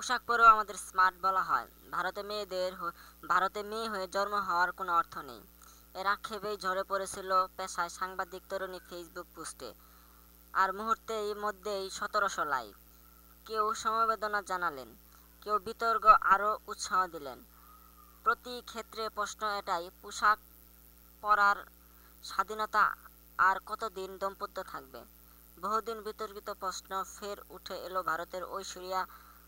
পোশাক পরেও আমাদের স্মার্ট বলা হয়। ভারতে মেয়েদের ভারতে মেয়ে হয়ে জন্ম হওয়ার কোনো অর্থ নেই। এর আক্ষেপেই ঝরে পড়েছিল পেশায় সাংবাদিক তরুণী ফেসবুক পোস্টে আর মুহূর্তেই মধ্যেই সতেরোশো লাইক কেউ সমবেদনা জানালেন, কেউ বিতর্ক আরও উৎসাহ দিলেন। প্রতি ক্ষেত্রে প্রশ্ন এটাই, পোশাক পরার স্বাধীনতা আর কতদিন দম্পত্য থাকবে? বহুদিন বিতর্কিত প্রশ্ন ফের উঠে এলো ভারতের ঐশ্বরিয়া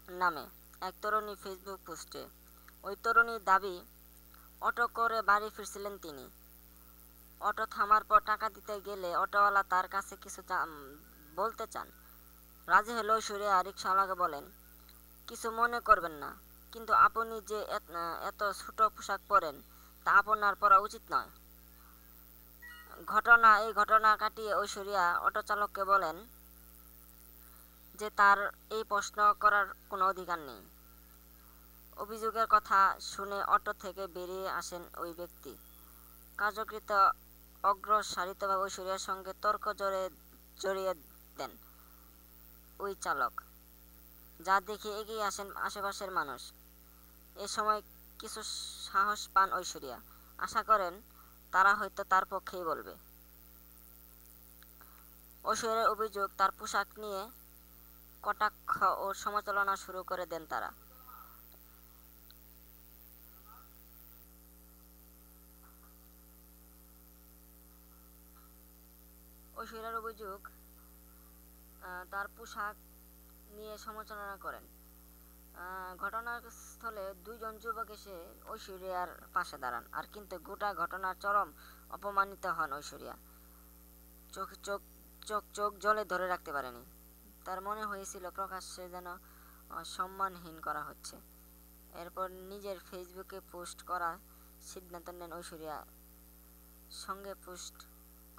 নামে এক তরুণী ফেসবুক পোস্টে। ওই তরুণীর দাবি, অটো করে বাড়ি ফিরছিলেন তিনি। অটো থামার পর টাকা দিতে গেলে অটোওয়ালা তার কাছে কিছু বলতে চান। রাজি হলে ঐশ্বরিয়া রিক্সাওয়ালাকে বলেন, কিছু মনে করবেন না, কিন্তু আপনি যে এত ছোট পোশাক পরেন, তা আপনার পরা উচিত নয়। ঘটনা, এই ঘটনা কাটিয়ে ঐশ্বরিয়া অটো চালককে বলেন যে তার এই প্রশ্ন করার কোনো অধিকার নেই। অভিযোগের কথা শুনে অটো থেকে বেরিয়ে আসেন ওই ব্যক্তি। কার্যকৃত অগ্রসারিতভাবে ঐশ্বরিয়ার সঙ্গে তর্ক জড়ে জড়িয়ে দেন ওই চালক, যা দেখে এগিয়ে আসেন আশেপাশের মানুষ। এ সময় কিছু সাহস পান ঐশ্বরিয়া। আশা করেন তারা হয়তো তার পক্ষেই বলবে। ঐশ্বরিয়ার অভিযোগ তার পোশাক নিয়ে কটাক্ষ ও সমালোচনা শুরু করে দেন তারা। ঐশ্বরিয়ার অভিযোগ তার পোশাক নিয়ে সমালোচনা করেন। ঘটনাস্থলে দুইজন যুবক এসে ঐশ্বরিয়ার পাশে দাঁড়ান, আর কিন্তু গোটা ঘটনার চরম অপমানিত হন ঐশ্বরিয়া। চোখ চোখ চোখ চোখ জলে ধরে রাখতে পারেনি। তার মনে হয়েছিল প্রকাশ্যে যেন সম্মানহীন করা হচ্ছে। এরপর নিজের ফেসবুকে পোস্ট করা সিদ্ধান্ত নেন ঐশ্বরিয়া। সঙ্গে পোস্ট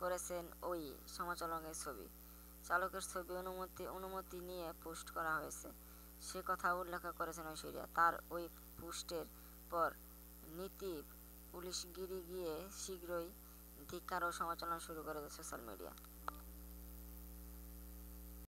করেছেন ওই সমাচলনের ছবি। চালকের ছবি অনুমতি অনুমতি নিয়ে পোস্ট করা হয়েছে। সে কথা উল্লেখ করেছেন ঐশ্বরিয়া। তার ওই পোস্টের পর নীতি পুলিশগিরি গিয়ে শীঘ্রই ধিক্কার ও সমাচলন শুরু করে সোশ্যাল মিডিয়া।